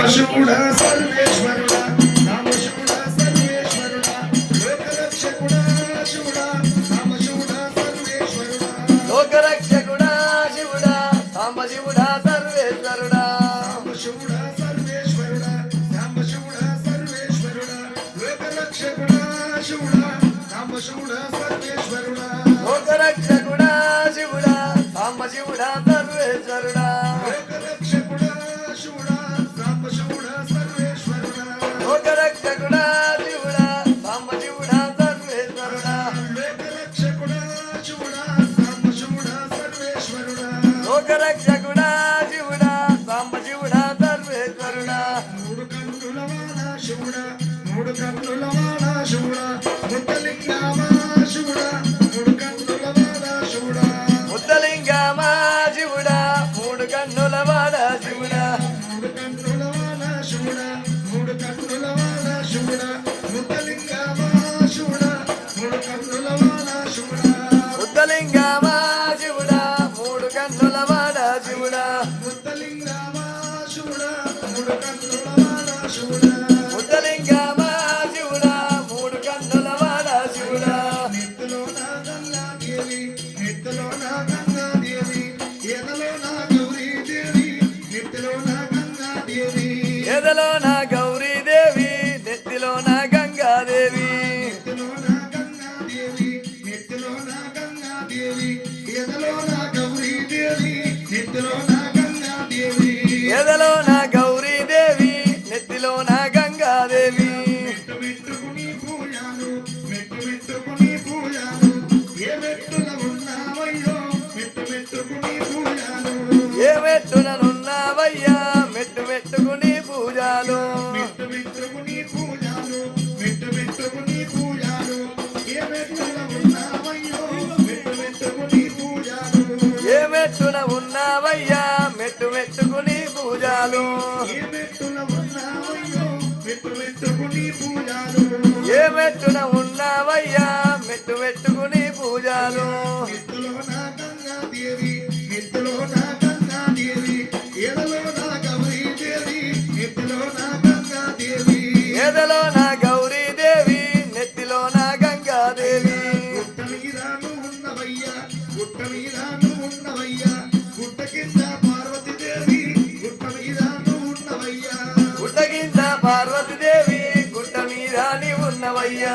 సాంబశివుడా సర్వేశ్వరుడా శివుడా లోకరక్షకుడా శివుడా సర్వేశ్వరుడా. మూడు కన్నుల వాడా శివుడా? మూడు కన్నుల వాడా శివుడా? ముద్దలింగామా శివుడా? మూడు కన్నుల వాడా శివుడా? ముద్దలింగమా శివుడా? మూడు కన్నుల వాడ శివుడా? మూడు కన్నుల వాడా శివుడా? మూడు కన్నుల వాడా శివుడా? ముద్దలింగామా శివుడా? మూడు కన్నుల వాడా శివుడా? ముద్దలింగమా శివుడా? మూడు కన్నుల వాడ శివుడా? ముద్దలింగామా శివుడా? మూడు కన్నుల ఎదలో నా గౌరీదేవి నెత్తిలో నా గంగాదేవి ఎదలో నా నెత్తిలో నా గంగాదేవి ఏ మెట్టుననున్నావయ్యా మెట్టు మెట్టుకుని పూజాలు. ఏ మెట్టున ఉన్నావయ్యా మెట్టు మెట్టుకుని పూజాలు. పెట్టుకుని మెట్టుకుని పూజాలు. ఎత్తులో ఎదలో నా గౌరీదేవి నా నెత్తిలో నా గంగాదేవి. గుట్ట మీద ఉన్నవయ్యా గుట్ట మీద ఉన్నవయ్యా గుట్ట కింద పార్వతీదేవి గుట్ట మీద ఉన్నవయ్యా గుట్ట కింద పార్వతీదేవి గుట్ట మీద ఉన్నవయ్యా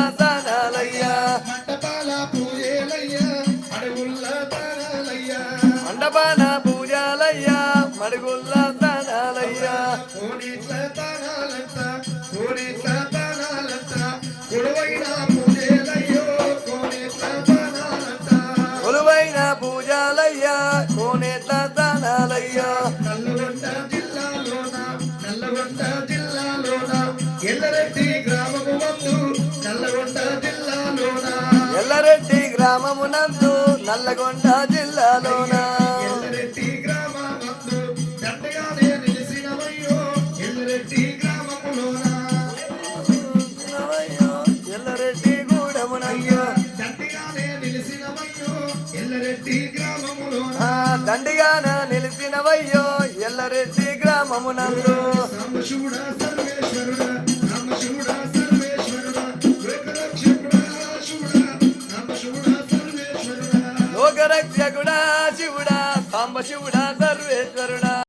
కొడువైన పూజేలయ్యో కోడిట్ల తానాలంట కొలువైన పూజాలయ్యా కోనేట్ల దానాలయ్యా నల్లగొండ జిల్లాలోన నల్లగొండ జిల్లాలోన ఎల్లరెడ్డి గ్రామము వందు నల్లగొండ జిల్లాలోన. ఎల్లరెడ్డి గ్రామమునందు నల్లగొండ జిల్లాలోన. దండిగాన నిలిచినవయ్యో ఎల్లరెడ్డి గ్రామమునందు లోకరక్షకుడా శివుడా సాంబ శివుడా